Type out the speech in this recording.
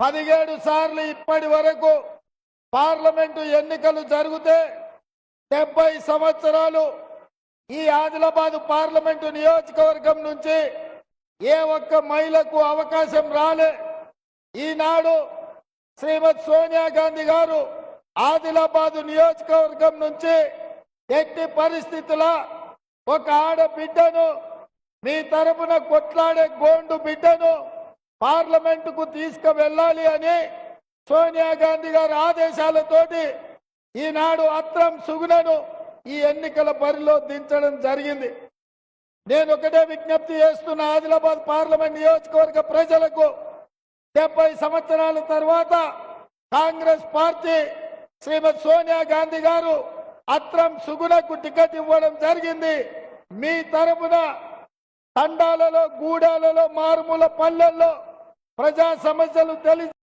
పదిహేడు సార్లు ఇప్పటి వరకు పార్లమెంటు ఎన్నికలు జరిగితే డెబ్బై సంవత్సరాలు ఈ ఆదిలాబాద్ పార్లమెంటు నియోజకవర్గం నుంచి ఏ ఒక్క మహిళకు అవకాశం రాలే. ఈనాడు శ్రీమతి సోనియా గాంధీ గారు ఆదిలాబాద్ నియోజకవర్గం నుంచి ఎట్టి పరిస్థితుల ఒక ఆడబిడ్డను మీ తరపున కొట్లాడే గోండు బిడ్డను పార్లమెంటుకు తీసుకువెళ్ళాలి అని సోనియా గాంధీ గారి ఆదేశాలతోటి ఈనాడు అత్రం సుగుణను ఈ ఎన్నికల బరిలో దించడం జరిగింది. నేను ఒకటే విజ్ఞప్తి చేస్తున్న ఆదిలాబాద్ పార్లమెంట్ నియోజకవర్గ ప్రజలకు డెబ్బై సంవత్సరాల తర్వాత కాంగ్రెస్ పార్టీ శ్రీమతి సోనియా గాంధీ గారు అత్రం సుగుణకు టికెట్ ఇవ్వడం జరిగింది. మీ తరపున తండాలలో గూడాలలో మారుమూల పల్లెల్లో ప్రజా సమస్యలు తెలిసి